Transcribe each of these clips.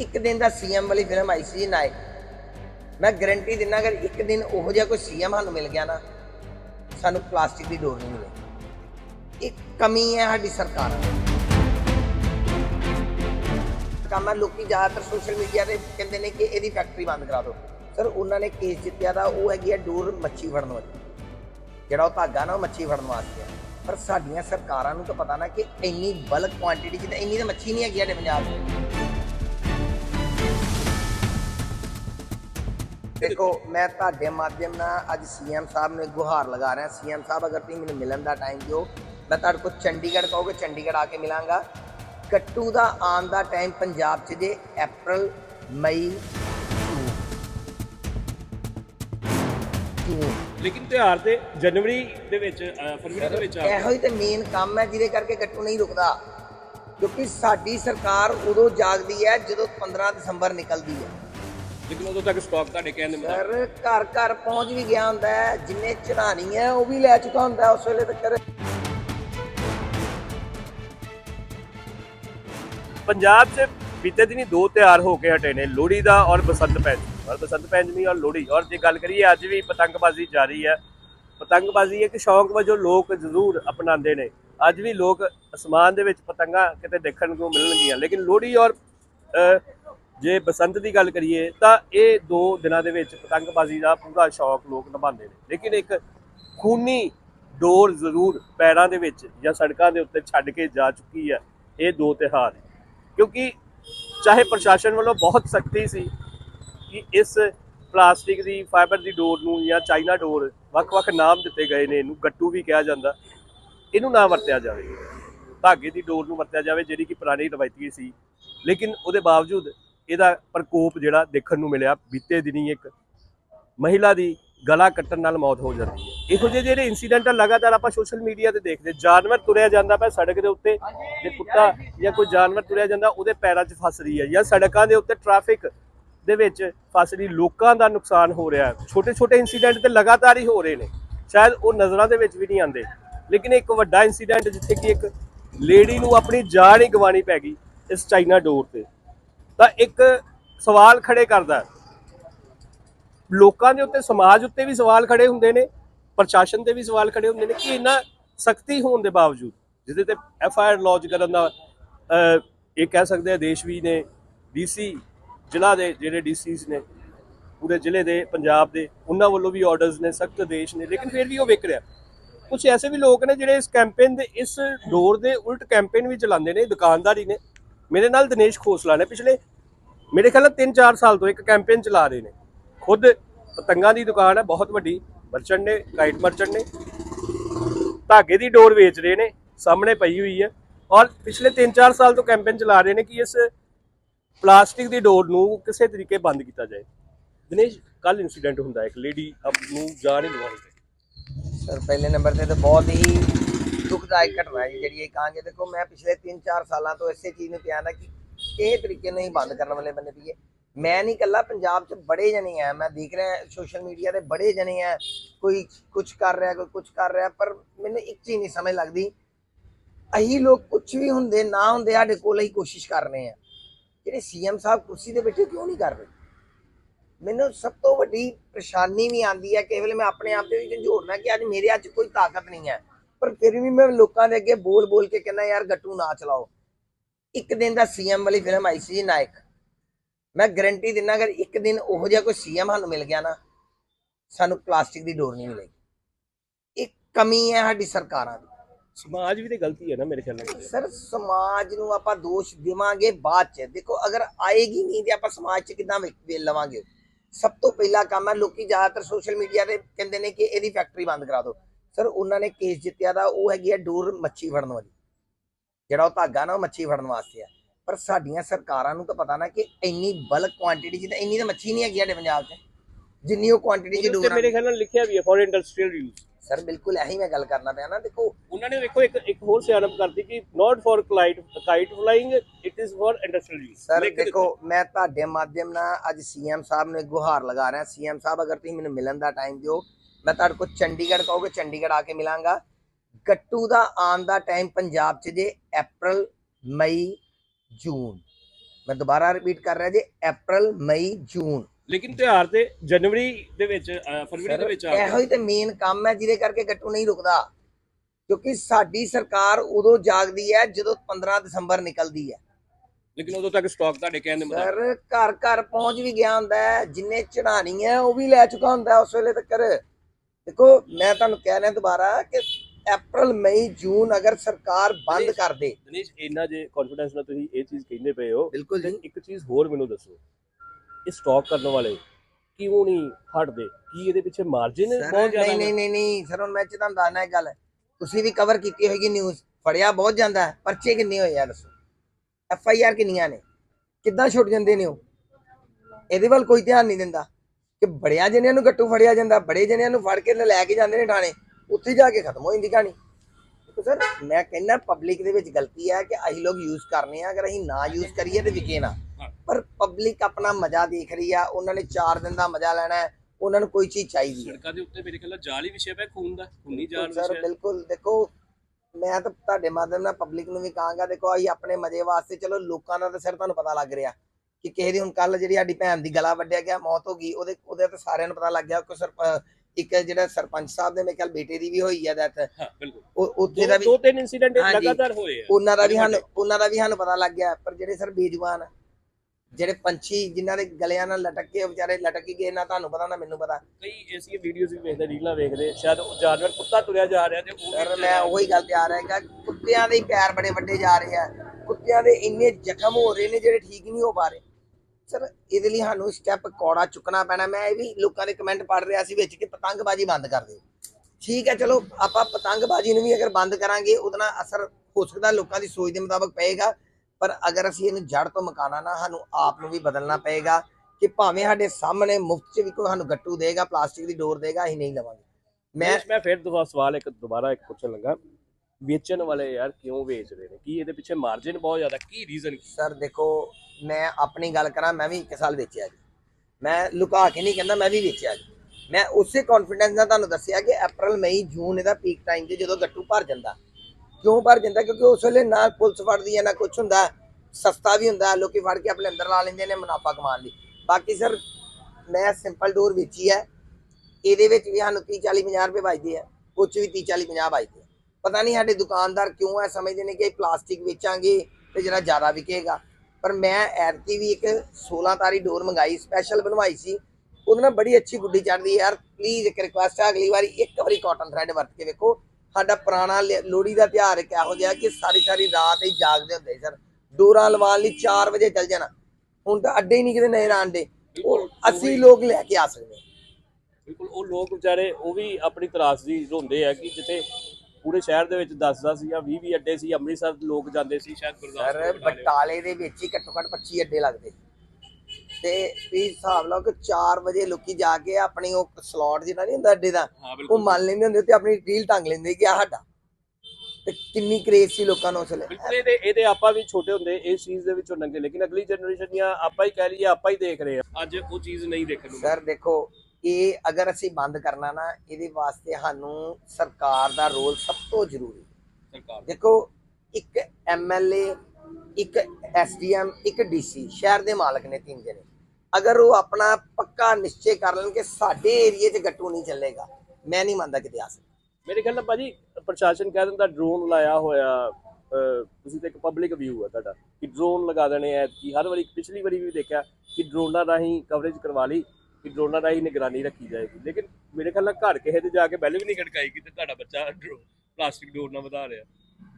ਇੱਕ ਦਿਨ ਦਾ ਸੀਐਮ ਵਾਲੀ ਫਿਲਮ ਆਈ ਸੀ ਜੀ ਨਾਇਕ। ਮੈਂ ਗਾਰੰਟੀ ਦਿੰਦਾ ਅਗਰ ਇੱਕ ਦਿਨ ਉਹੋ ਜਿਹਾ ਕੋਈ ਸੀਐਮ ਸਾਨੂੰ ਮਿਲ ਗਿਆ ਨਾ, ਸਾਨੂੰ ਪਲਾਸਟਿਕ ਦੀ ਡੋਰ ਨਹੀਂ ਮਿਲੇ ਇਹ ਕਮੀ ਹੈ ਸਾਡੀ ਸਰਕਾਰਾਂ ਦੀ। ਕੰਮ ਹੈ, ਲੋਕੀ ਜ਼ਿਆਦਾਤਰ ਸੋਸ਼ਲ ਮੀਡੀਆ ਤੇ ਕਹਿੰਦੇ ਨੇ ਕਿ ਇਹਦੀ ਫੈਕਟਰੀ ਬੰਦ ਕਰਾ ਦਿਓ। ਸਰ ਉਹਨਾਂ ਨੇ ਕੇਸ ਜਿੱਤਿਆ ਦਾ ਉਹ ਹੈਗੀ ਹੈ ਡੋਰ ਮੱਛੀ ਫੜਨ ਵਾਲੀ। ਜਿਹੜਾ ਉਹ ਧਾਗਾ ਨਾ, ਉਹ ਮੱਛੀ ਫੜਨ ਵਾਸਤੇ। ਹੈ ਪਰ ਸਾਡੀਆਂ ਸਰਕਾਰਾਂ ਨੂੰ ਤਾਂ ਪਤਾ ਨਾ ਕਿ ਇੰਨੀ ਬਲਕ ਕੁਆਂਟੀਟੀ ਚ ਤਾਂ ਇੰਨੀ ਤਾਂ ਮੱਛੀ ਨਹੀਂ ਹੈਗੀ ਸਾਡੇ ਪੰਜਾਬ 'ਚ। ਦੇਖੋ ਮੈਂ ਤੁਹਾਡੇ ਮਾਧਿਅਮ ਨਾਲ ਅੱਜ ਸੀਐਮ ਸਾਹਿਬ ਨੂੰ ਇੱਕ ਗੁਹਾਰ ਲਗਾ ਰਿਹਾ। ਸੀਐਮ ਸਾਹਿਬ ਅਗਰ ਤੁਸੀਂ ਮੈਨੂੰ ਮਿਲਣ ਦਾ ਟਾਈਮ ਦਿਓ ਮੈਂ ਤੁਹਾਡੇ ਕੋਲ ਚੰਡੀਗੜ੍ਹ ਕਹੋਗੇ ਚੰਡੀਗੜ੍ਹ ਆ ਕੇ ਮਿਲਾਂਗਾ। ਕੱਟੂ ਦਾ ਆਉਣ ਦਾ ਟਾਈਮ ਪੰਜਾਬ 'ਚ ਜੇ April ਮਈ ਲੇਕਿਨ ਤਿਉਹਾਰ ਤੇ ਜਨਵਰੀ ਦੇ ਵਿੱਚ ਅ, ਫਰਵਰੀ ਦੇ ਵਿੱਚ ਆ ਇਹੋ ਹੀ ਤੇ ਮੇਨ ਕੰਮ ਹੈ ਜਿਹਦੇ ਕਰਕੇ ਗੱਟੂ ਨਹੀਂ ਰੁਕਦਾ। ਕਿਉਂਕਿ ਸਾਡੀ ਸਰਕਾਰ ਉਦੋਂ ਜਾਗਦੀ ਹੈ ਜਦੋਂ 15 ਦਸੰਬਰ ਨਿਕਲਦੀ ਹੈ। ਲੇਕਿਨ ਉਦੋਂ ਤੱਕ ਸਟਾਕ ਤੁਹਾਡੇ ਕਹਿਣ ਦੇ ਮੁਤਾਬਕ। ਸਰ ਘਰ ਘਰ ਪਹੁੰਚ ਵੀ ਗਿਆ ਹੁੰਦਾ ਹੈ ਜਿੰਨੇ ਚੜਾਣੀ ਹੈ ਉਹ ਵੀ ਲੈ ਚੁੱਕਾ ਹੁੰਦਾ ਉਸ ਵੇਲੇ ਤੱਕ। ਪੰਜਾਬ 'ਚ ਬੀਤੇ ਦਿਨੀ ਦੋ ਤਿਉਹਾਰ ਹੋ ਕੇ ਹਟੇ ਨੇ ਲੋਹੜੀ ਦਾ ਔਰ ਬਸੰਤ ਪੰਚਮੀ। ਔਰ ਬਸੰਤ ਪੰਚਮੀ ਔਰ ਲੋਹੜੀ। ਔਰ ਜੇ ਗੱਲ ਕਰੀਏ ਅੱਜ ਵੀ ਪਤੰਗਬਾਜ਼ੀ ਜਾਰੀ ਹੈ। ਪਤੰਗਬਾਜ਼ੀ ਇੱਕ ਸ਼ੌਂਕ ਵਜੋਂ ਲੋਕ ਜ਼ਰੂਰ ਅਪਣਾਉਂਦੇ ਨੇ। ਅੱਜ ਵੀ ਲੋਕ ਅਸਮਾਨ ਦੇ ਵਿੱਚ ਪਤੰਗਾਂ ਕਿਤੇ ਦੇਖਣ ਨੂੰ ਮਿਲਣਗੀਆਂ। ਲੇਕਿਨ ਲੋਹੜੀ ਔਰ ਜੇ ਬਸੰਤ ਦੀ ਗੱਲ ਕਰੀਏ, ਤਾਂ ਇਹ ਦੋ ਦਿਨਾਂ ਦੇ ਵਿੱਚ ਪਤੰਗਬਾਜ਼ੀ ਦਾ ਪੂਰਾ ਸ਼ੌਕ ਲੋਕ ਨਿਭਾਉਂਦੇ ਨੇ। ਲੇਕਿਨ ਇੱਕ ਖੂਨੀ ਡੋਰ ਜ਼ਰੂਰ ਪੈਰਾਂ ਦੇ ਵਿੱਚ ਜਾਂ ਸੜਕਾਂ ਦੇ ਉੱਤੇ ਛੱਡ ਕੇ ਜਾ ਚੁੱਕੀ ਹੈ, ਇਹ ਦੋ ਤਿਉਹਾਰ। ਕਿਉਂਕਿ ਚਾਹੇ ਪ੍ਰਸ਼ਾਸਨ ਵੱਲੋਂ ਬਹੁਤ ਸਖਤੀ ਸੀ ਕਿ ਇਸ ਪਲਾਸਟਿਕ ਦੀ, ਫਾਈਬਰ ਦੀ ਡੋਰ ਨੂੰ ਜਾਂ ਚਾਈਨਾ ਡੋਰ ਵੱਖ-ਵੱਖ ਨਾਮ ਦਿੱਤੇ ਗਏ ਨੇ, ਇਹਨੂੰ ਗੱਟੂ ਵੀ ਕਿਹਾ ਜਾਂਦਾ। ਇਹਨੂੰ ਨਾ ਵਰਤਿਆ ਜਾਵੇ। ਧਾਗੇ ਦੀ ਡੋਰ ਨੂੰ ਵਰਤਿਆ ਜਾਵੇ, ਜਿਹੜੀ ਕਿ ਪੁਰਾਣੀ ਰਵਾਇਤੀ ਸੀ। ਲੇਕਿਨ ਉਹਦੇ ਬਾਵਜੂਦ ਇਹਦਾ ਪ੍ਰਕੋਪ ਜਿਹੜਾ ਦੇਖਣ ਨੂੰ ਮਿਲਿਆ, ਬੀਤੇ ਦਿਨੀ ਇੱਕ ਮਹਿਲਾ ਦੀ ਗਲਾ ਕੱਟਣ ਨਾਲ ਮੌਤ ਹੋ ਜਾਂਦੀ ਹੈ। ਇਹੋ ਜਿਹੇ ਜਿਹੜੇ ਇਨਸੀਡੈਂਟ ਲਗਾਤਾਰ ਆਪਾਂ ਸੋਸ਼ਲ ਮੀਡੀਆ ਤੇ ਦੇਖਦੇ ਜਾਨਵਰ ਤੁਰਿਆ ਜਾਂਦਾ ਪਿਆ ਸੜਕ ਦੇ ਉੱਤੇ, ਜੇ ਕੁੱਤਾ ਜਾਂ ਕੋਈ ਜਾਨਵਰ ਤੁਰਿਆ ਜਾਂਦਾ, ਉਹਦੇ ਪੈਰਾਂ 'ਚ ਫਸ ਰਹੀ ਹੈ ਜਾਂ ਸੜਕਾਂ ਦੇ ਉੱਤੇ ਟ੍ਰੈਫਿਕ ਦੇ ਵਿੱਚ ਫਸ ਰਹੀ, ਲੋਕਾਂ ਦਾ ਨੁਕਸਾਨ ਹੋ ਰਿਹਾ ਛੋਟੇ ਛੋਟੇ ਇਨਸੀਡੈਂਟ ਤੇ ਲਗਾਤਾਰ ਹੀ ਹੋ ਰਹੇ ਨੇ। ਸ਼ਾਇਦ ਉਹ ਨਜ਼ਰਾਂ ਦੇ ਵਿੱਚ ਵੀ ਨਹੀਂ ਆਉਂਦੇ। ਲੇਕਿਨ ਇੱਕ ਵੱਡਾ ਇਨਸੀਡੈਂਟ ਜਿੱਥੇ ਕਿ ਇੱਕ ਲੇਡੀ ਨੂੰ ਆਪਣੀ ਜਾਨ ਹੀ ਗਵਾਣੀ ਪੈ ਗਈ ਇਸ ਚਾਈਨਾ ਡੋਰ ਤੇ। ਤਾਂ ਇੱਕ ਸਵਾਲ ਖੜੇ ਕਰਦਾ ਲੋਕਾਂ ਦੇ ਉੱਤੇ, ਸਮਾਜ ਉੱਤੇ ਵੀ ਸਵਾਲ ਖੜੇ ਹੁੰਦੇ ਨੇ, ਪ੍ਰਸ਼ਾਸਨ ਤੇ ਵੀ ਸਵਾਲ ਖੜੇ ਹੁੰਦੇ ਨੇ ਕਿ ਇੰਨਾ ਸਖਤੀ ਹੋਣ ਦੇ ਬਾਵਜੂਦ, ਜਿਹਦੇ ਤੇ ਐਫ ਆਈ ਆਰ ਲੌਂਚ ਕਰਨ ਦਾ ਇਹ ਕਹਿ ਸਕਦੇ ਆ ਦੇਸ਼ ਵੀ ਨੇ ਡੀਸੀ ਜ਼ਿਲ੍ਹਾ ਦੇ ਜਿਹੜੇ ਡੀਸੀਸ ਨੇ, ਪੂਰੇ ਜ਼ਿਲ੍ਹੇ ਦੇ, ਪੰਜਾਬ ਦੇ, ਉਹਨਾਂ ਵੱਲੋਂ ਵੀ ਆਰਡਰਸ ਨੇ, ਸਖਤ ਦੇਸ਼ ਨੇ, ਲੇਕਿਨ ਫਿਰ ਵੀ ਉਹ ਵਿਕ ਰਿਹਾ। ਕੁਝ ਐਸੇ ਵੀ ਲੋਕ ਨੇ ਜਿਹੜੇ ਇਸ ਕੈਂਪੇਨ ਦੇ, ਇਸ ਡੋਰ ਦੇ ਉਲਟ ਕੈਂਪੇਨ ਵੀ ਚਲਾਉਂਦੇ ਨੇ ਦੁਕਾਨਦਾਰੀ ਨੇ ਮੇਰੇ ਨਾਲ ਦਿਨੇਸ਼ ਖੋਸਲਾ ਨੇ ਪਿਛਲੇ, ਮੇਰੇ ਖਿਆਲ ਨਾਲ 3-4 ਸਾਲ ਤੋਂ ਇੱਕ ਕੈਂਪੇਨ ਚਲਾ ਰਹੇ ਨੇ। ਖੁਦ ਪਤੰਗਾਂ ਦੀ ਦੁਕਾਨ ਹੈ, ਬਹੁਤ ਵੱਡੀ ਮਰਚੈਂਟ ਨੇ ਕਾਈਟ ਮਰਚੈਂਟ ਨੇ। ਧਾਗੇ ਦੀ ਡੋਰ ਵੇਚ ਰਹੇ ਨੇ, ਸਾਹਮਣੇ ਪਈ ਹੋਈ ਹੈ। ਔਰ ਪਿਛਲੇ 3-4 ਸਾਲ ਤੋਂ ਕੈਂਪੇਨ ਚਲਾ ਰਹੇ ਨੇ ਕਿ ਇਸ ਪਲਾਸਟਿਕ ਦੀ ਡੋਰ ਨੂੰ ਕਿਸੇ ਤਰੀਕੇ ਬੰਦ ਕੀਤਾ ਜਾਏ। ਦਿਨੇਸ਼ ਕੱਲ ਇਨਸੀਡੈਂਟ ਹੁੰਦਾ ਇੱਕ ਲੇਡੀ ਨੂੰ ਜਾਨ ਹੀ ਲਵਾਉਣੀ ਪਈ ਸਰ ਪਹਿਲੇ ਨੰਬਰ ਤੇ ਤਾਂ ਬਹੁਤ ਹੀ ਦੁਖਦਾਇਕ ਘਟਨਾ ਹੈ ਜੀ, ਜਿਹੜੀ ਇਹ ਕਹਾਂਗੇ, ਦੇਖੋ, ਮੈਂ ਪਿਛਲੇ 3-4 ਸਾਲਾਂ ਤੋਂ ਇਸੇ ਚੀਜ਼ ਨੂੰ ਪਿਆ ਨਾ ਕਿ ਇਹ ਤਰੀਕੇ ਨਾਲ ਹੀ ਬੰਦ ਕਰਨ ਵਾਲੇ ਬੰਦੇ ਪਈਏ ਮੈਂ ਨਹੀਂ ਇਕੱਲਾ, ਪੰਜਾਬ 'ਚ ਬੜੇ ਜਣੇ ਆ, ਮੈਂ ਦੇਖ ਰਿਹਾ ਸੋਸ਼ਲ ਮੀਡੀਆ ਤੇ ਬੜੇ ਜਣੇ ਆ, ਕੋਈ ਕੁਝ ਕਰ ਰਿਹਾ, ਕੋਈ ਕੁਝ ਕਰ ਰਿਹਾ, ਪਰ ਮੈਨੂੰ ਇੱਕ ਚੀਜ਼ ਨਹੀਂ ਸਮਝ ਲੱਗਦੀ। ਅਹੀ ਲੋਕ ਕੁਝ ਵੀ ਹੁੰਦੇ, ਨਾ ਹੁੰਦੇ, ਸਾਡੇ ਕੋਲ ਹੀ ਕੋਸ਼ਿਸ਼ ਕਰ ਰਹੇ ਆ। ਜਿਹੜੇ ਸੀਐਮ ਸਾਹਿਬ ਕੁਰਸੀ ਦੇ ਬੈਠੇ, ਕਿਉਂ ਨਹੀਂ ਕਰ ਰਹੇ? ਮੈਨੂੰ ਸਭ ਤੋਂ ਵੱਡੀ ਪਰੇਸ਼ਾਨੀ ਵੀ ਆਂਦੀ ਹੈ, ਕੇਵਲ ਮੈਂ ਆਪਣੇ ਆਪ ਤੇ ਵੀ ਝੰਜੋੜਨਾ ਕਿ ਅੱਜ ਮੇਰੇ ਅੱਜ ਕੋਈ ਤਾਕਤ ਨਹੀਂ ਹੈ। ਪਰ ਫਿਰ ਵੀ ਮੈਂ ਲੋਕਾਂ ਦੇ ਅੱਗੇ ਬੋਲ ਬੋਲ ਕੇ ਕਹਿੰਦਾ ਯਾਰ ਗੱਟੂ ਨਾ ਚਲਾਓ। ਇੱਕ ਦਿਨ ਦਾ ਸੀਐਮ ਵਾਲੀ ਫਿਲਮ ਆਈ ਸੀ ਜੀ ਨਾਇਕ। ਮੈਂ ਗਾਰੰਟੀ ਦਿੰਦਾ ਅਗਰ ਇੱਕ ਦਿਨ ਉਹੋ ਜਿਹਾ ਕੋਈ ਸੀਐਮ ਸਾਨੂੰ ਮਿਲ ਗਿਆ ਨਾ ਸਾਨੂੰ ਪਲਾਸਟਿਕ ਦੀ ਡੋਰ ਨਹੀਂ ਮਿਲੇਗੀ। ਇੱਕ ਕਮੀ ਹੈ ਸਾਡੀ ਸਰਕਾਰਾਂ ਦੀ। ਸਮਾਜ ਵੀ ਤੇ ਗਲਤੀ ਹੈ ਨਾ ਮੇਰੇ ਖਿਆਲ ਨਾਲ। ਸਰ ਸਮਾਜ ਨੂੰ ਆਪਾਂ ਦੋਸ਼ ਦੇਵਾਂਗੇ ਬਾਅਦ ਚ। ਦੇਖੋ ਅਗਰ ਆਏਗੀ ਨਹੀਂ ਤੇ ਆਪਾਂ ਸਮਾਜ ਚ ਕਿਦਾਂ ਵੇਲ ਲਵਾਂਗੇ? ਸਭ ਤੋਂ ਪਹਿਲਾ ਕੰਮ ਹੈ ਲੋਕੀ ਜ਼ਿਆਦਾਤਰ ਸੋਸ਼ਲ ਮੀਡੀਆ ਤੇ ਕਹਿੰਦੇ ਨੇ ਕਿ ਇਹਦੀ ਫੈਕਟਰੀ ਬੰਦ ਕਰਾ ਦਿਓ। ਸਰ ਉਹਨਾਂ ਨੇ ਕੇਸ ਜਿੱਤਿਆ ਦਾ ਉਹ ਹੈਗੀ ਹੈ ਡੋਰ ਮੱਛੀ ਫੜਨ ਵਾਲੀ। ਜਿਹੜਾ ਉਹ ਧਾਗਾ ਨਾ ਮੱਛੀ ਫੜਨ ਵਾਸਤੇ ਆ। ਪਰ ਸਾਡੀਆਂ ਸਰਕਾਰਾਂ ਨੂੰ ਤਾਂ ਪਤਾ ਨਾ ਕਿ ਇੰਨੀ ਬਲਕ ਕੁਆਂਟੀਟੀ ਜਿੱਦਾਂ ਇੰਨੀ ਤਾਂ ਮੱਛੀ ਨਹੀਂ ਹੈਗੀ ਸਾਡੇ ਪੰਜਾਬ 'ਚ। ਜਿੰਨੀ ਉਹ ਕੁਆਂਟੀਟੀ ਚ ਡੋਰ ਮੇਰੇ ਖਿਆਲ ਨਾਲ ਲਿਖਿਆ ਵੀ ਹੈ ਫॉर ਇੰਡਸਟਰੀਅਲ ਯੂਜ਼ ਸਰ ਬਿਲਕੁਲ ਇਹੀ ਮੈਂ ਗੱਲ ਕਰਨਾ ਪਿਆ ਨਾ ਦੇਖੋ। ਉਹਨਾਂ ਨੇ ਵੇਖੋ ਇੱਕ ਇੱਕ ਹੋਰ ਸਿਆਣਪ ਕਰਤੀ ਕਿ not for ਕਲਾਈਟ kite flying it is for industrial use sir ਦੇਖੋ ਮੈਂ ਤੁਹਾਡੇ ਮਾਧਿਅਮ ਨਾਲ ਅੱਜ ਸੀਐਮ ਸਾਹਿਬ ਨੂੰ ਗੁਹਾਰ ਲਗਾ ਰਿਹਾ। ਸੀਐਮ ਸਾਹਿਬ ਅਗਰ ਤੁਸੀਂ ਮੈਨੂੰ ਮਿਲਣ ਦਾ ਟਾਈਮ ਦਿਓ ਮੈਂ ਤੁਹਾਡੇ ਕੋਲ ਚੰਡੀਗੜ੍ਹ ਕਹੋਗੇ ਚੰਡੀਗੜ੍ਹ ਆ ਕੇ ਮਿਲਾਂਗਾ। ਗੱਟੂ ਦਾ ਆਉਣ ਦਾ ਟਾਈਮ ਪੰਜਾਬ 'ਚ ਜੇ April ਮਈ ਜੂਨ ਮੈਂ ਦੁਬਾਰਾ ਰਿਪੀਟ ਕਰ ਰਿਹਾ ਜੀ April ਮਈ ਜੂਨ ਲੇਕਿਨ ਤਿਉਹਾਰ ਤੇ ਜਨਵਰੀ ਦੇ ਵਿੱਚ ਅ, ਫਰਵਰੀ ਦੇ ਵਿੱਚ ਆ ਇਹੋ ਹੀ ਤੇ ਮੇਨ ਕੰਮ ਹੈ ਜਿਹਦੇ ਕਰਕੇ ਗੱਟੂ ਨਹੀਂ ਰੁਕਦਾ। ਕਿਉਂਕਿ ਸਾਡੀ ਸਰਕਾਰ ਉਦੋਂ ਜਾਗਦੀ ਹੈ ਜਦੋਂ 15 ਦਸੰਬਰ ਨਿਕਲਦੀ ਹੈ। ਲੇਕਿਨ ਉਦੋਂ ਤੱਕ ਸਟਾਕ ਤੁਹਾਡੇ ਕਹਿਣ ਦੇ ਮੁਤਾਬਕ ਸਰ ਘਰ ਘਰ ਪਹੁੰਚ ਵੀ ਗਿਆ ਹੁੰਦਾ ਹੈ। ਜਿੰਨੇ ਚੜਾਣੀ ਹੈ ਉਹ ਵੀ ਲੈ ਚੁੱਕਾ ਹੁੰਦਾ ਹੈ ਉਸ ਵੇਲੇ ਤੱਕ ਦੇਖੋ ਮੈਂ ਤੁਹਾਨੂੰ ਕਹਿ ਰਿਹਾ ਦੁਬਾਰਾ ਕਿ April ਮਈ ਜੂਨ ਅਗਰ ਸਰਕਾਰ ਬੰਦ ਕਰ ਦੇ। ਦਿਨੇਸ਼ ਇੰਨਾ ਜੇ ਕੌਨਫੀਡੈਂਸ ਨਾਲ ਤੁਸੀਂ ਇਹ ਚੀਜ਼ ਕਹਿੰਦੇ ਪਏ ਹੋ ਬਿਲਕੁਲ ਤੇ ਇੱਕ ਚੀਜ਼ ਹੋਰ ਮੈਨੂੰ ਦੱਸੋ। ਇਹ ਸਟਾਕ ਕਰਨ ਵਾਲੇ ਕਿਉਂ ਨਹੀਂ ਹਟਦੇ? ਕੀ ਇਹਦੇ ਪਿੱਛੇ ਮਾਰਜਿਨ ਬਹੁਤ ਜ਼ਿਆਦਾ ਨਹੀਂ ਨਹੀਂ ਨਹੀਂ ਨਹੀਂ। ਸਰ ਹੁਣ ਮੈਂ ਤੁਹਾਨੂੰ ਦੱਸਣਾ ਇਹ ਗੱਲ। ਤੁਸੀਂ ਵੀ ਕਵਰ ਕੀਤੀ ਹੋਏਗੀ ਨਿਊਜ਼ ਫੜਿਆ ਬਹੁਤ ਜਾਂਦਾ ਪਰਚੇ ਕਿੰਨੇ ਹੋਏ ਆ ਦੱਸੋ? ਐਫ ਆਈ ਆਰ ਕਿੰਨੀਆਂ ਨੇ? ਕਿੱਦਾਂ ਛੁੱਟ ਜਾਂਦੇ ਨੇ ਉਹ? ਇਹਦੇ ਵੱਲ ਕੋਈ ਧਿਆਨ ਨਹੀਂ ਦਿੰਦਾ। ਕਿ ਬੜਿਆਂ ਜਣਿਆਂ ਨੂੰ ਗੱਟੂ ਫੜਿਆ ਜਾਂਦਾ ਬੜੇ ਜਣਿਆਂ ਨੂੰ ਫੜ ਕੇ ਲੈ ਕੇ ਜਾਂਦੇ ਨੇ ਥਾਣੇ ਉੱਥੇ ਜਾ ਕੇ ਖਤਮ ਹੋ ਜਾਂਦੀ ਕਹਾਣੀ। ਸਰ ਮੈਂ ਕਹਿੰਦਾ ਪਬਲਿਕ ਦੇ ਵਿੱਚ ਗਲਤੀ ਹੈ ਕਿ ਅਸੀਂ ਲੋਕ ਯੂਜ਼ ਕਰਨੇ ਆ ਅਗਰ ਅਸੀਂ ਨਾ ਯੂਜ਼ ਕਰੀਏ ਤੇ ਵਿਕੇ ਨਾ। ਹਾਂ। ਪਰ ਪਬਲਿਕ ਆਪਣਾ ਮਜ਼ਾ ਦੇਖ ਰਹੀ ਆ ਉਹਨਾਂ ਨੇ 4 ਦਿਨ ਦਾ ਮਜ਼ਾ ਲੈਣਾ ਹੈ ਉਹਨਾਂ ਨੂੰ ਕੋਈ ਚੀਜ਼ ਚਾਹੀਦੀ ਹੈ। ਸੜਕਾਂ ਦੇ ਉੱਤੇ ਮੇਰੇ ਖਿਆਲ ਜਾਲ ਹੀ ਵਿਛਿਆ ਪਿਆ ਖੂਨ ਦਾ ਖੂਨੀ ਜਾਲ ਸਰ ਵਿਛਿਆ। ਬਿਲਕੁਲ। ਦੇਖੋ ਮੈਂ ਤਾਂ ਤੁਹਾਡੇ ਮਾਧਿਅਮ ਨਾਲ ਪਬਲਿਕ ਨੂੰ ਵੀ ਕਹਾਂਗਾ ਦੇਖੋ ਅਸੀਂ ਆਪਣੇ ਮਜ਼ੇ ਵਾਸਤੇ ਚਲੋ ਲੋਕਾਂ ਦਾ ਤਾਂ ਸਿਰ ਤੁਹਾਨੂੰ ਪਤਾ ਲੱਗ ਰਿਹਾ। ਕਿ ਕਿਸੇ ਦੀ ਹੁਣ ਕੱਲ ਜਿਹੜੀ ਸਾਡੀ ਭੈਣ ਦੀ ਗਲਾ ਵੱਢਿਆ ਗਿਆ ਮੌਤ ਹੋ ਗਈ ਉਹਦੇ ਉਹਦੇ ਤਾਂ ਸਾਰਿਆਂ ਨੂੰ ਪਤਾ ਲੱਗ ਗਿਆ ਕਿ ਸਰ ਇੱਕ ਜਿਹੜਾ ਸਰਪੰਚ ਸਾਹਿਬ ਦੇ ਮੇਰੇ ਖਿਆਲ ਬੇਟੇ ਦੀ ਵੀ ਹੋਈ ਹੈ ਡੈਥ ਉਹ ਉੱਥੇ ਦਾ ਵੀ ਦੋ ਤਿੰਨ ਇਨਸੀਡੈਂਟ। ਲਗਾਤਾਰ ਹੋਏ ਆ। ਉਹਨਾਂ ਦਾ ਵੀ ਸਾਨੂੰ ਉਹਨਾਂ ਦਾ ਵੀ ਸਾਨੂੰ ਪਤਾ ਲੱਗ ਗਿਆ ਪਰ ਜਿਹੜੇ ਸਰ ਬੇਜਵਾਨ ਆ, ਜਿਹੜੇ ਪੰਛੀ ਜਿਨ੍ਹਾਂ ਦੇ ਗਲਿਆਂ ਨਾਲ ਲਟਕ ਕੇ ਵਿਚਾਰੇ ਲਟਕ ਗਏ ਨਾ ਤੁਹਾਨੂੰ ਪਤਾ ਨਾ ਮੈਨੂੰ ਪਤਾ। ਕਈ ਐਸੀਆਂ ਵੀਡੀਓਜ਼ ਵੀ ਵੇਖਦੇ ਰੀਲਾਂ ਵੇਖਦੇ ਸ਼ਾਇਦ ਉਹ ਜਾਨਵਰ ਕੁੱਤਾ ਤੁਰਿਆ ਜਾ ਰਿਹਾ ਤੇ ਉਹ ਮੈਂ ਉਹੀ ਗੱਲ ਤੇ ਆ ਰਿਹਾ ਹੈਗਾ ਕੁੱਤਿਆਂ ਦੇ ਪੈਰ ਬੜੇ ਵੱਡੇ ਜਾ ਰਹੇ ਆ ਕੁੱਤਿਆਂ ਦੇ ਇੰਨੇ ਜ਼ਖਮ ਹੋ ਰਹੇ ਨੇ ਜਿਹੜੇ ਠੀਕ ਨਹੀਂ ਹੋ ਪਾ ਰਹੇ। ਸਰ ਇਹਦੇ ਲਈ ਸਾਨੂੰ ਸਟੈਪ ਕੌੜਾ ਚੁੱਕਣਾ ਪੈਣਾ। ਮੈਂ ਇਹ ਵੀ ਲੋਕਾਂ ਦੇ ਕਮੈਂਟ ਪੜ ਰਿਹਾ ਸੀ ਵਿੱਚ ਕਿ ਪਤੰਗਬਾਜ਼ੀ ਬੰਦ ਕਰ ਦਿਓ। ਠੀਕ ਹੈ ਚਲੋ ਆਪਾਂ ਪਤੰਗਬਾਜ਼ੀ ਨੂੰ ਵੀ ਅਗਰ ਬੰਦ ਕਰਾਂਗੇ ਉਹਦੇ ਨਾਲ ਅਸਰ ਹੋ ਸਕਦਾ ਲੋਕਾਂ ਦੀ ਸੋਚ ਦੇ ਮੁਤਾਬਕ ਪਏਗਾ। ਪਰ ਅਗਰ ਅਸੀਂ ਇਹਨੂੰ ਜੜ ਤੋਂ ਮਕਾਨਾ ਨਾ ਸਾਨੂੰ ਆਪ ਨੂੰ ਵੀ ਬਦਲਣਾ ਪਏਗਾ ਕਿ ਭਾਵੇਂ ਸਾਡੇ ਸਾਹਮਣੇ ਮੁਫਤ 'ਚ ਵੀ ਕੋਈ ਸਾਨੂੰ ਗੱਟੂ ਦੇਗਾ ਪਲਾਸਟਿਕ ਦੀ ਡੋਰ ਦੇਗਾ ਅਸੀਂ ਨਹੀਂ ਲਵਾਂਗੇ। ਮੈਂ ਮੈਂ ਮੈਂ ਫਿਰ ਦੁਬਾਰਾ ਸਵਾਲ ਇੱਕ ਦੁਬਾਰਾ ਇੱਕ ਪੁੱਛਣ ਲੱਗਾ। ਵੇਚਣ ਵਾਲੇ ਯਾਰ ਕਿਉਂ ਵੇਚ ਰਹੇ ਨੇ? ਕੀ ਇਹਦੇ ਪਿੱਛੇ ਮਾਰਜਿਨ ਬਹੁਤ ਜ਼ਿਆਦਾ? ਕੀ ਰੀਜ਼ਨ ਸਰ ਦੇਖੋ ਮੈਂ ਆਪਣੀ ਗੱਲ ਕਰਾਂ, ਮੈਂ ਵੀ ਇੱਕ ਸਾਲ ਵੇਚਿਆ ਜੀ। ਮੈਂ ਲੁਕਾ ਕੇ ਨਹੀਂ ਕਹਿੰਦਾ, ਮੈਂ ਵੀ ਵੇਚਿਆ ਜੀ। ਮੈਂ ਉਸੇ ਕੌਨਫੀਡੈਂਸ ਨਾਲ ਤੁਹਾਨੂੰ ਦੱਸਿਆ ਕਿ ਅਪ੍ਰੈਲ ਮਈ ਜੂਨ ਇਹਦਾ ਪੀਕ ਟਾਈਮ ਤੇ ਜਦੋਂ ਗੱਟੂ ਭਰ ਜਾਂਦਾ। ਕਿਉਂ ਭਰ ਜਾਂਦਾ? ਕਿਉਂਕਿ ਉਸ ਵੇਲੇ ਨਾ ਪੁਲਿਸ ਫੜਦੀ ਹੈ, ਨਾ ਕੁਝ ਹੁੰਦਾ। ਸਸਤਾ ਵੀ ਹੁੰਦਾ, ਲੋਕੀ ਫੜ ਕੇ ਆਪਣੇ ਅੰਦਰ ਲਾ ਲੈਂਦੇ ਨੇ, ਮੁਨਾਫਾ ਕਮਾਉਣ ਲਈ। ਬਾਕੀ ਸਰ ਮੈਂ ਸਿੰਪਲ ਡੋਰ ਵੇਚੀ ਹੈ। ਇਹਦੇ ਵਿੱਚ ਵੀ ਸਾਨੂੰ 30 40 50 ਰੁਪਏ ਵੱਜਦੇ ਆ। ਕੁਝ ਵੀ 30 40 50 ਵੱਜਦੇ ਆ। ਪਤਾ ਨਹੀਂ ਸਾਡੇ ਦੁਕਾਨਦਾਰ ਕਿਉਂ ਐ ਸਮਝਦੇ ਨੇ ਕਿ ਪਲਾਸਟਿਕ ਵੇਚਾਂਗੇ ਤੇ ਜਿਹੜਾ ਜ਼ਿਆਦਾ ਵਿਕੇਗਾ। ਪਰ ਮੈਂ ਐਰਤੀ ਵੀ ਇੱਕ 16 ਤਾਰੀ ਡੋਰ ਮੰਗਾਈ ਸਪੈਸ਼ਲ ਬਣਵਾਈ ਸੀ। ਉਹਦੇ ਨਾਲ ਬੜੀ ਅੱਛੀ ਗੁੱਡੀ ਚੜਦੀ ਯਾਰ ਪਲੀਜ਼ ਇੱਕ ਰਿਕੁਐਸਟ ਹੈ ਅਗਲੀ ਵਾਰੀ ਇੱਕ ਵਾਰੀ ਕਾਟਨ ਥ੍ਰੈਡ ਵਰਤ ਕੇ ਵੇਖੋ। ਸਾਡਾ ਪੁਰਾਣਾ ਲਿ- ਲੋਹੜੀ ਦਾ ਤਿਉਹਾਰ ਇੱਕ ਇਹੋ ਜਿਹਾ ਕਿ ਸਾਰੀ ਸਾਰੀ ਰਾਤ ਹੀ ਜਾਗਦੇ ਹੁੰਦੇ ਸਰ। ਡੋਰਾਂ ਲਵਾਉਣ ਲਈ 4 ਵਜੇ ਚੱਲ ਜਾਣਾ। ਹੁਣ ਤਾਂ ਅੱਡੇ ਹੀ ਨਹੀਂ ਕਿਤੇ ਨਜ਼ਰ ਆਉਂਦੇ ਉਹ ਅਸੀਂ ਲੋਕ ਲੈ ਕੇ ਆ ਸਕਦੇ ਬਿਲਕੁਲ ਉਹ ਲੋਕ ਵਿਚਾਰੇ ਉਹ ਵੀ ਆਪਣੀ ਤਰਾਸਦੀ ਰੋਂਦੇ ਆ ਕਿ ਜਿੱਥੇ ਪੂਰੇ ਸ਼ਹਿਰ ਦੇ ਵਿੱਚ 10 10 ਜਾਂ 20 20 ਅੱਡੇ ਸੀ ਅੰਮ੍ਰਿਤਸਰ ਲੋਕ ਜਾਂਦੇ ਸੀ ਸ਼ਾਇਦ ਸਰ ਗੁਰਦਾਸਪੁਰ ਬਟਾਲੇ। ਬਟਾਲੇ ਦੇ ਵਿੱਚ ਹੀ ਘੱਟੋ ਘੱਟ 25 ਅੱਡੇ ਲੱਗਦੇ। ਤੇ ਤੁਸੀਂ ਹਿਸਾਬ ਲਾਓ ਕਿ 4 ਵਜੇ ਲੋਕੀ ਜਾ ਕੇ ਆਪਣੀ ਉਹ ਸਲੋਟ ਜਿਹੜਾ ਨਹੀਂ ਹੁੰਦਾ ਅੱਡੇ ਦਾ ਹਾਂ ਉਹ ਬਿਲਕੁਲ। ਮੰਨ ਲੈਂਦੇ ਹੁੰਦੇ ਤੇ ਆਪਣੀ ਰੀਲ ਟੰਗ ਲੈਂਦੇ ਕਿ ਆ ਸਾਡਾ। ਤੇ ਕਿੰਨੀ ਕਰੇਜ਼ ਸੀ ਲੋਕਾਂ ਨੂੰ ਉਸ ਵੇਲੇ। ਬਿਲਕੁਲ ਇਹਦੇ ਇਹਦੇ ਆਪਾਂ ਵੀ ਛੋਟੇ ਹੁੰਦੇ ਇਸ ਚੀਜ਼ ਦੇ ਵਿੱਚੋਂ ਨੰਗੇ। ਲੇਕਿਨ ਅਗਲੀ ਜਨਰੇਸ਼ਨ ਦੀਆਂ ਆਪਾਂ ਹੀ ਕਹਿ ਲਈਏ ਆਪਾਂ ਹੀ ਦੇਖ ਰਹੇ ਆ। ਅੱਜ ਉਹ ਚੀਜ਼ ਨਹੀਂ ਦੇਖਣ ਨੂੰ ਸਰ ਦੇਖੋ ਇਹ ਅਗਰ ਅਸੀਂ ਬੰਦ ਕਰਨਾ ਨਾ ਇਹਦੇ ਵਾਸਤੇ ਸਾਨੂੰ ਸਰਕਾਰ ਦਾ ਰੋਲ ਸਭ ਤੋਂ ਜ਼ਰੂਰੀ ਸਰਕਾਰ ਦੇਖੋ ਇੱਕ ਐਮਐਲਏ ਇੱਕ ਐਸਡੀਐਮ ਇੱਕ ਡੀਸੀ ਸ਼ਹਿਰ ਦੇ ਮਾਲਕ ਨੇ ਤਿੰਨ ਜਣੇ। ਅਗਰ ਉਹ ਆਪਣਾ ਪੱਕਾ ਨਿਸ਼ਚੈ ਕਰ ਲੈਣ ਕਿ ਸਾਡੇ ਏਰੀਏ 'ਚ ਗੱਟੂ ਨਹੀਂ ਚੱਲੇਗਾ। ਮੈਂ ਨਹੀਂ ਮੰਨਦਾ ਕਿਤੇ ਆ ਸਕਦਾ। ਮੇਰੇ ਖਿਆਲ ਨਾਲ ਭਾਜੀ ਪ੍ਰਸ਼ਾਸਨ ਕਹਿ ਦਿੰਦਾ ਡਰੋਨ ਲਾਇਆ ਹੋਇਆ ਤੁਸੀਂ ਤੇ ਇੱਕ ਪਬਲਿਕ ਵਿਊ ਹੈ ਤੁਹਾਡਾ ਕਿ ਡਰੋਨ ਲਗਾ ਦੇਣੇ ਐ ਕਿ ਹਰ ਵਾਰੀ ਪਿਛਲੀ ਵਾਰੀ ਵੀ ਦੇਖਿਆ ਕਿ ਡਰੋਨਾਂ ਰਾਹੀਂ ਕਵਰੇਜ ਕਰਵਾ ਲਈ। ਕਿ ਡਰੋਨਾਂ ਰਾਹੀਂ ਨਿਗਰਾਨੀ ਰੱਖੀ ਜਾਏਗੀ। ਲੇਕਿਨ ਮੇਰੇ ਖਿਆਲ ਨਾਲ ਘਰ ਕਿਸੇ ਦੇ ਜਾ ਕੇ ਬੈਲ ਵੀ ਨਹੀਂ ਖੜਕਾਈ ਕਿ ਤੇ ਤੁਹਾਡਾ ਬੱਚਾ ਪਲਾਸਟਿਕ ਡੋਰ ਨਾਲ ਵਧਾ ਰਿਹਾ।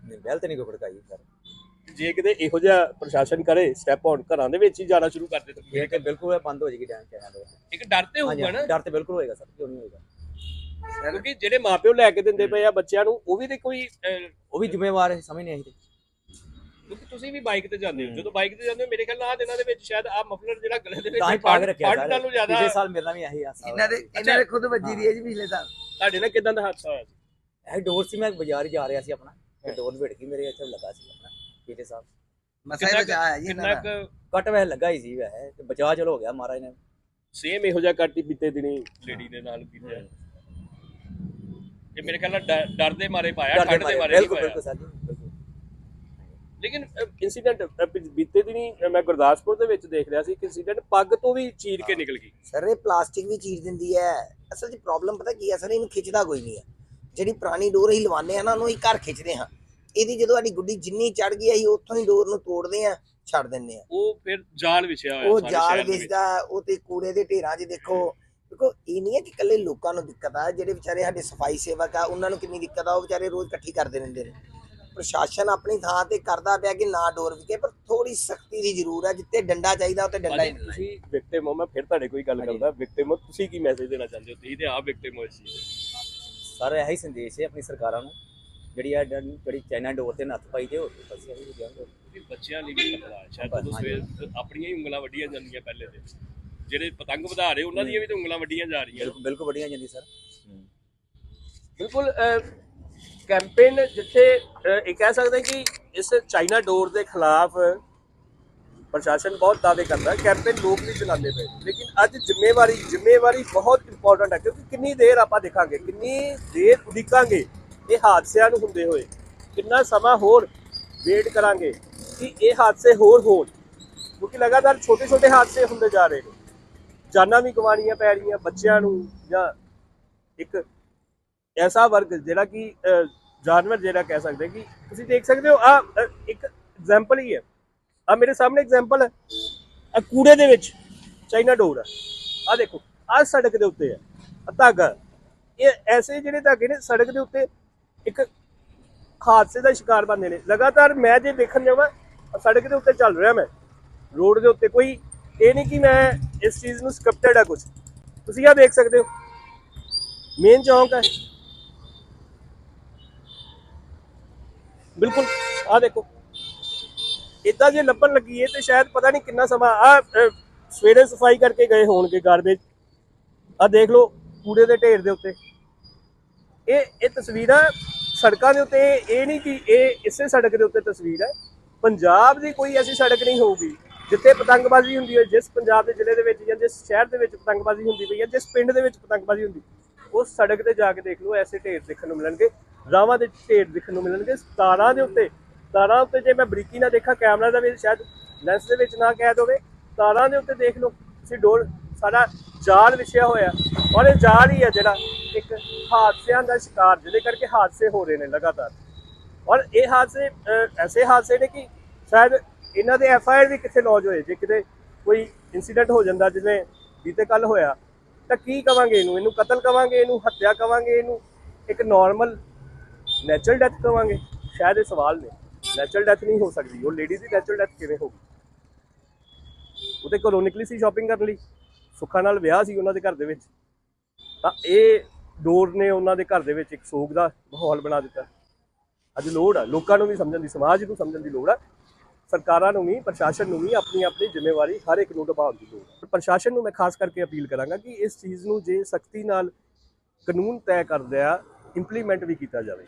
ਨਹੀਂ ਬੈਲ ਤੇ ਨਹੀਂ ਕੋਈ ਸਰ। ਜੇ ਕਿਤੇ ਇਹੋ ਜਿਹਾ ਪ੍ਰਸ਼ਾਸਨ ਕਰੇ ਸਟੈਪ ਆਨ ਘਰਾਂ ਦੇ ਵਿੱਚ ਹੀ ਜਾਣਾ ਸ਼ੁਰੂ ਕਰ ਦੇ ਤਾਂ ਇਹ ਤੇ ਬਿਲਕੁਲ ਇਹ ਬੰਦ ਹੋ ਜਾਏਗੀ ਡੈਮ ਚਾਈਨਾ ਦੇ ਇੱਕ ਡਰ ਤੇ ਹੋਊਗਾ ਨਾ? ਡਰ ਤੇ ਬਿਲਕੁਲ ਹੋਏਗਾ ਸਰ ਕਿਉਂ ਨਹੀਂ ਹੋਏਗਾ? ਕਿਉਂਕਿ ਜਿਹੜੇ ਮਾਪਿਓ ਲੈ ਕੇ ਦਿੰਦੇ ਪਏ ਆ ਬੱਚਿਆਂ ਨੂੰ ਉਹ ਵੀ ਤੇ ਕੋਈ ਉਹ ਵੀ ਜ਼ਿੰਮੇਵਾਰ ਹੈ ਸਮਝ ਨਹੀਂ ਆਈ ਤੇ। ਕਿਉਂਕਿ ਤੁਸੀਂ ਵੀ ਬਾਈਕ ਤੇ ਜਾਂਦੇ ਹੋ। ਜਦੋਂ ਬਾਈਕ ਤੇ ਜਾਂਦੇ ਹੋ ਮੇਰੇ ਖਿਆਲ ਨਾਲ ਆਹ ਦਿਨਾਂ ਦੇ ਵਿੱਚ ਸ਼ਾਇਦ ਆ ਮਫਲਰ ਜਿਹੜਾ ਗਲੇ ਦੇ ਵਿੱਚ ਤਾਂ ਹੀ ਪਾ ਕੇ ਰੱਖਿਆ ਠੰਡ ਨਾਲੋਂ ਜ਼ਿਆਦਾ ਪਿਛਲੇ ਸਾਲ ਮੇਰਾ ਵੀ ਇਹੀ ਹਾਸਾ ਇਹਨਾਂ ਦੇ ਇਹਨਾਂ ਦੇ ਖੁਦ ਵੱਜੀ ਦੀ ਹੈ ਜੀ ਪਿਛਲੇ ਸਾਲ। ਤੁਹਾਡੇ ਨਾਲ ਕਿਦਾਂ ਦਾ ਹਾਦਸਾ ਹੋਇਆ ਸੀ? ਇਹ ਡੋਰ ਸੀ ਮੈਂ ਬਾਜ਼ਾਰ ਹੀ ਜਾ ਰਿਹਾ ਸੀ ਆਪਣਾ। ਤੇ ਡੋਰ ਵਿੜ ਗਈ ਮੇਰੇ ਇੱਥੇ ਲੱਗਾ ਸੀ ਆਪਣਾ ਪਿਛਲੇ ਸਾਲ। ਮਸਾ ਹੀ ਬਚਾ ਹੈ ਜੀ ਇਹਨਾਂ ਕਿੰਨਾ ਦਾ। ਕੁ ਕੱਟ ਵੈਸੇ ਲੱਗਾ ਹੀ ਸੀ ਵੈਸੇ ਤੇ ਬਚਾਅ ਚਲੋ ਹੋ ਗਿਆ ਮਹਾਰਾਜ ਨੇ। ਸੇਮ ਇਹੋ ਜਿਹਾ ਕੱਟ ਹੀ ਬੀਤੇ ਦਿਨੀ ਲੇਡੀ ਦੇ ਨਾਲ ਬੀਤਿਆ। ਇਹ ਮੇਰੇ ਖਿਆਲ ਨਾਲ ਡਰ- ਡਰ ਦੇ ਮਾਰੇ ਪਾਇਆ ਡਰ ਠੰਡ ਦੇ ਮਾਰੇ ਨਹੀਂ ਬਿਲਕੁਲ ਪਾਇਆ। ਬਿਲਕੁਲ ਸਰ ਜੀ। ਬਿਲਕੁਲ ਲੇਕਿਨ ਇਨਸੀਡੈਂਟ ਬੀਤੇ ਦਿਨੀ ਮੈਂ ਗੁਰਦਾਸਪੁਰ ਦੇ ਵਿੱਚ ਦੇਖ ਰਿਹਾ ਸੀ ਕਿ ਇਨਸੀਡੈਂਟ ਪੱਗ ਤੋਂ ਵੀ ਚੀਰ ਕੇ ਨਿਕਲ ਗਈ। ਸਰ ਇਹ ਪਲਾਸਟਿਕ ਵੀ ਚੀਰ ਦਿੰਦੀ ਹੈ। ਅਸਲ 'ਚ ਪ੍ਰੋਬਲਮ ਪਤਾ ਕੀ ਹੈ ਸਰ ਇਹਨੂੰ ਖਿੱਚਦਾ ਕੋਈ ਨਹੀਂ ਹੈ। ਜਿਹੜੀ ਪੁਰਾਣੀ ਡੋਰ ਅਸੀਂ ਲਵਾਉਂਦੇ ਆ ਨਾ ਉਹਨੂੰ ਹੀ ਘਰ ਖਿੱਚਦੇ ਹਾਂ। ਇਹਦੀ ਜਦੋਂ ਸਾਡੀ ਗੁੱਡੀ ਜਿੰਨੀ ਚੜ ਗਈ ਅਸੀਂ ਉੱਥੋਂ ਹੀ ਡੋਰ ਨੂੰ ਤੋੜਦੇ ਆ ਛੱਡ ਦਿੰਦੇ ਆ ਉਹ ਫਿਰ ਜਾਲ ਵਿਛਿਆ ਹੋਇਆ ਉਹ ਜਾਲ ਸ਼ਹਿਰ ਦੇ ਵਿੱਚ। ਵਿਸਦਾ ਉਹ ਤੇ ਕੂੜੇ ਦੇ ਢੇਰਾਂ 'ਚ ਦੇਖੋ। ਦੇਖੋ ਇਹ ਨਹੀਂ ਹੈ ਕਿ ਇਕੱਲੇ ਲੋਕਾਂ ਨੂੰ ਦਿੱਕਤ ਆ ਜਿਹੜੇ ਵਿਚਾਰੇ ਸਾਡੇ ਸਫ਼ਾਈ ਸੇਵਕ ਆ ਉਹਨਾਂ ਨੂੰ ਕਿੰਨੀ ਦਿੱਕਤ ਆ ਉਹ ਵਿਚਾਰੇ ਰੋਜ਼ ਇਕੱਠੀ ਕਰਦੇ ਰਹਿੰਦੇ ਨੇ। ਪ੍ਰਸ਼ਾਸਨ ਆਪਣੀ ਥਾਂ ਤੇ ਕਰਦਾ ਪਿਆ ਕਿ ਨਾ ਡੋਰ ਵਿਕੇ ਪਰ ਥੋੜੀ ਸਖਤੀ ਦੀ ਜ਼ਰੂਰ ਹੈ ਜਿੱਤੇ ਡੰਡਾ ਚਾਹੀਦਾ ਉੱਤੇ ਡੰਡਾ ਹੀ ਮਿਲਣਾ ਤੁਸੀਂ ਵਿਕਟਿਮ ਹੋ ਮੈਂ ਫਿਰ ਤੁਹਾਡੇ ਕੋਈ ਗੱਲ। ਕਰਦਾ ਵਿਕਟਿਮ ਹੋ ਤੁਸੀਂ ਕੀ ਮੈਸੇਜ ਦੇਣਾ ਚਾਹੁੰਦੇ ਹੋ? ਤੁਸੀਂ ਤੇ ਆਪ ਵਿਕਟਿਮ ਹੋ ਇਸ ਚੀਜ਼ ਦੇ। ਸਰ ਇਹੀ ਸੰਦੇਸ਼ ਹੈ ਆਪਣੀ ਸਰਕਾਰਾਂ ਨੂੰ ਜਿਹੜੀ ਆ ਜਿਹੜੀ ਚਾਈਨਾ ਡੋਰ ਤੇ ਨੱਥ ਪਾਈ ਤੇ ਹੋਰ ਬਸ ਇਹੀ ਕਹਿੰਦੇ ਕਿਉਂਕਿ ਬੱਚਿਆਂ ਲਈ ਵੀ ਖਤਰਾ ਹੈ। ਸ਼ਾਇਦ ਜਦੋਂ ਸਵੇਰ ਆਪਣੀਆਂ ਹੀ ਉਂਗਲਾਂ ਵੱਡੀਆਂ ਜਾਂਦੀਆਂ ਪਹਿਲੇ ਤੇ। ਜਿਹੜੇ ਪਤੰਗ ਵਧਾ ਰਹੇ ਉਹਨਾਂ ਦੀਆਂ ਵੀ ਤਾਂ ਉਂਗਲਾਂ ਵੱਡੀਆਂ ਜਾ ਰਹੀਆਂ। ਬਿਲਕੁਲ ਬਿਲਕੁਲ ਵੱਡੀਆਂ ਜਾਂਦੀ ਸਰ। ਬਿਲਕੁਲ ਕੈਂਪੇਨ ਜਿੱਥੇ ਅਹ, ਇਹ ਕਹਿ ਸਕਦੇ ਕਿ ਇਸ ਚਾਈਨਾ ਡੋਰ ਦੇ ਖਿਲਾਫ ਪ੍ਰਸ਼ਾਸਨ ਬਹੁਤ ਦਾਅਵੇ ਕਰਦਾ ਕੈਂਪੇਨ ਲੋਕ ਵੀ ਚਲਾਉਂਦੇ ਪਏ। ਲੇਕਿਨ ਅੱਜ ਜ਼ਿੰਮੇਵਾਰੀ ਜ਼ਿੰਮੇਵਾਰੀ ਬਹੁਤ ਇੰਪੋਰਟੈਂਟ ਹੈ ਕਿਉਂਕਿ ਕਿੰਨੀ ਦੇਰ ਆਪਾਂ ਦੇਖਾਂਗੇ ਕਿੰਨੀ ਦੇਰ ਉਡੀਕਾਂਗੇ ਇਹ ਹਾਦਸਿਆਂ ਨੂੰ ਹੁੰਦੇ ਹੋਏ ਕਿੰਨਾ ਸਮਾਂ ਹੋਰ ਵੇਟ ਕਰਾਂਗੇ ਕਿ ਇਹ ਹਾਦਸੇ ਹੋਰ ਹੋਣ। ਕਿਉਂਕਿ ਲਗਾਤਾਰ ਛੋਟੇ ਛੋਟੇ ਹਾਦਸੇ ਹੁੰਦੇ ਜਾ ਰਹੇ ਨੇ। ਜਾਨਾਂ ਵੀ ਗਵਾਉਣੀਆਂ ਪੈ ਰਹੀਆਂ ਬੱਚਿਆਂ ਨੂੰ ਜਾਂ ਇੱਕ ਐਸਾ ਵਰਗ ਜਿਹੜਾ ਕਿ ਅਹ, ਜਾਨਵਰ ਜਿਹੜਾ ਕਹਿ ਸਕਦੇ ਕਿ ਤੁਸੀਂ ਦੇਖ ਸਕਦੇ ਹੋ ਆ ਇੱਕ ਐਗਜ਼ਾਮਪਲ ਹੀ ਹੈ। ਆ ਮੇਰੇ ਸਾਹਮਣੇ ਐਗਜ਼ਾਮਪਲ ਹੈ। ਆ ਕੂੜੇ ਦੇ ਵਿੱਚ ਚਾਈਨਾ ਡੋਰ ਹੈ ਆ ਦੇਖੋ ਆ ਸੜਕ ਦੇ ਉੱਤੇ ਹੈ। ਆ ਧਾਗਾ। ਇਹ ਐਸੇ ਜਿਹੜੇ ਧਾਗੇ ਨੇ, ਸੜਕ ਦੇ ਉੱਤੇ ਇੱਕ ਹਾਦਸੇ ਦਾ ਸ਼ਿਕਾਰ ਬਣਦੇ ਨੇ। ਲਗਾਤਾਰ ਮੈਂ ਜੇ ਦੇਖਣ ਜਾਵਾਂ ਸੜਕ ਦੇ ਉੱਤੇ ਚੱਲ ਰਿਹਾ ਮੈਂ। ਰੋਡ ਦੇ ਉੱਤੇ ਕੋਈ, ਇਹ ਨਹੀਂ ਕਿ ਮੈਂ ਇਸ ਚੀਜ਼ ਨੂੰ ਸਕ੍ਰਿਪਟਡ ਆ ਕੁਝ ਤੁਸੀਂ ਆ ਦੇਖ ਸਕਦੇ ਹੋ। ਮੇਨ ਚੌਂਕ ਹੈ। ਬਿਲਕੁਲ ਆ ਦੇਖੋ। ਇਦਾਂ ਜੇ ਲੱਭਣ ਲੱਗੀ ਏ ਤੇ ਸ਼ਾਇਦ ਪਤਾ ਨਹੀਂ ਕਿੰਨਾ ਸਮਾਂ ਆ ਸਵੇਰੇ ਸਫ਼ਾਈ ਕਰਕੇ ਗਏ ਹੋਣਗੇ ਗਾਰਬੇਜ ਆ ਦੇਖ ਲਓ, ਕੂੜੇ ਦੇ ਢੇਰ ਦੇ ਉੱਤੇ। ਇਹ ਇਹ ਤਸਵੀਰਾਂ ਸੜਕਾਂ ਦੇ ਉੱਤੇ, ਇਹ ਨਹੀਂ ਕਿ ਇਹ ਇਸੇ ਸੜਕ ਦੇ ਉੱਤੇ ਤਸਵੀਰ ਹੈ। ਪੰਜਾਬ ਦੀ ਕੋਈ ਐਸੀ ਸੜਕ ਨਹੀਂ ਹੋਊਗੀ, ਜਿੱਥੇ ਪਤੰਗਬਾਜ਼ੀ ਹੁੰਦੀ ਹੈ, ਜਿਸ ਪੰਜਾਬ ਦੇ ਜ਼ਿਲ੍ਹੇ ਦੇ ਵਿੱਚ ਜਾਂ ਜਿਸ ਸ਼ਹਿਰ ਦੇ ਵਿੱਚ ਪਤੰਗਬਾਜ਼ੀ ਹੁੰਦੀ ਪਈ ਹੈ, ਜਿਸ ਪਿੰਡ ਦੇ ਵਿੱਚ ਪਤੰਗਬਾਜ਼ੀ ਹੁੰਦੀ। ਉਸ ਸੜਕ ਤੇ ਜਾ ਕੇ ਦੇਖ ਲਓ, ਐਸੇ ਢੇਰ ਦੇਖਣ ਨੂੰ ਮਿਲਣਗੇ। ਰਾਵਾਂ ਦੇ ਢੇਰ ਦੇਖਣ ਨੂੰ ਮਿਲਣਗੇ। ਤਾਰਾਂ ਦੇ ਉੱਤੇ, ਤਾਰਾਂ ਉੱਤੇ ਜੇ ਮੈਂ ਬਰੀਕੀ ਨਾਲ ਦੇਖਾਂ, ਕੈਮਰਾ ਦਾ ਵੀ ਸ਼ਾਇਦ ਲੈਂਸ ਦੇ ਵਿੱਚ ਨਾ ਕੈਦ ਹੋਵੇ ਤਾਰਾਂ ਦੇ ਉੱਤੇ ਦੇਖ ਲਓ, ਤੁਸੀਂ ਡੋਰ, ਸਾਡਾ ਜਾਲ ਵਿਛਿਆ ਹੋਇਆ। ਔਰ ਇਹ ਜਾਲ ਹੀ ਹੈ ਜਿਹੜਾ ਇੱਕ ਹਾਦਸਿਆਂ ਦਾ ਸ਼ਿਕਾਰ, ਜਿਹਦੇ ਕਰਕੇ ਹਾਦਸੇ ਹੋ ਰਹੇ ਨੇ ਲਗਾਤਾਰ। ਔਰ ਇਹ ਹਾਦਸੇ ਐਸੇ ਹਾਦਸੇ ਨੇ ਕਿ ਸ਼ਾਇਦ ਇਹਨਾਂ ਦੇ ਐਫ ਆਈ ਆਰ ਵੀ ਕਿੱਥੇ ਲੌਜ ਹੋਏ, ਜੇ ਕਿਤੇ ਕੋਈ ਇਨਸੀਡੈਂਟ ਹੋ ਜਾਂਦਾ, ਜਿਵੇਂ ਬੀਤੇ ਕੱਲ ਹੋਇਆ। ਤਾਂ ਕੀ ਕਵਾਂਗੇ ਇਹਨੂੰ? ਇਹਨੂੰ ਕਤਲ ਕਵਾਂਗੇ ਇਹਨੂੰ, ਹੱਤਿਆ ਕਵਾਂਗੇ ਇਹਨੂੰ? ਇੱਕ ਨਾਰਮਲ ਨੈਚੁਰਲ ਡੈਥ ਕਵਾਂਗੇ? ਸ਼ਾਇਦ ਇਹ ਸਵਾਲ ਨੇ। ਨੈਚੁਰਲ ਡੈਥ ਨਹੀਂ ਹੋ ਸਕਦੀ। ਉਹ ਲੇਡੀ ਦੀ ਨੈਚੁਰਲ ਡੈਥ ਕਿਵੇਂ ਹੋਊਗੀ? ਉਹਦੇ ਘਰੋਂ ਨਿਕਲੀ ਸੀ ਸ਼ਾਪਿੰਗ ਕਰਨ ਲਈ। ਸੁੱਖਾਂ ਨਾਲ ਵਿਆਹ ਸੀ ਉਹਨਾਂ ਦੇ ਘਰ ਦੇ ਵਿੱਚ। ਤਾਂ ਇਹ ਡੋਰ ਨੇ ਉਹਨਾਂ ਦੇ ਘਰ ਦੇ ਵਿੱਚ ਇੱਕ ਸੋਗ ਦਾ ਮਾਹੌਲ ਬਣਾ ਦਿੱਤਾ। ਅੱਜ ਲੋੜ ਆ। ਲੋਕਾਂ ਨੂੰ ਵੀ ਸਮਝਣ ਦੀ, ਸਮਾਜ ਨੂੰ ਸਮਝਣ ਦੀ ਲੋੜ ਆ। ਸਰਕਾਰਾਂ ਨੂੰ ਵੀ, ਪ੍ਰਸ਼ਾਸਨ ਨੂੰ ਵੀ ਆਪਣੀ ਆਪਣੀ ਜ਼ਿੰਮੇਵਾਰੀ ਹਰ ਇੱਕ ਨੂੰ ਨਿਭਾਉਣ ਦੀ ਲੋੜ ਹੈ। ਪ੍ਰਸ਼ਾਸਨ ਨੂੰ ਮੈਂ ਖਾਸ ਕਰਕੇ ਅਪੀਲ ਕਰਾਂਗਾ ਕਿ ਇਸ ਚੀਜ਼ ਨੂੰ ਜੇ ਸਖਤੀ ਨਾਲ ਕਾਨੂੰਨ ਤੈਅ ਕਰਦਿਆ ਇੰਪਲੀਮੈਂਟ ਵੀ ਕੀਤਾ ਜਾਵੇ।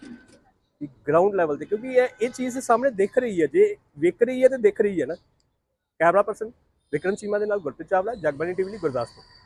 ਕਿ ਗਰਾਊਂਡ ਲੈਵਲ ਤੇ, ਕਿਉਂਕਿ ਇਹ ਇਹ ਚੀਜ਼ ਸਾਹਮਣੇ ਦਿਖ ਰਹੀ ਹੈ। ਜੇ ਵਿਕ ਰਹੀ ਹੈ ਤੇ ਦਿਖ ਰਹੀ ਹੈ ਨਾ। ਕੈਮਰਾ ਪਰਸਨ ਵਿਕਰਮ ਚੀਮਾ ਦੇ ਨਾਲ ਗੁਰਪ੍ਰੀਤ ਚਾਵਲਾ, ਜਗਬਾਣੀ ਟੀਵੀ ਲਈ ਗੁਰਦਾਸਪੁਰ।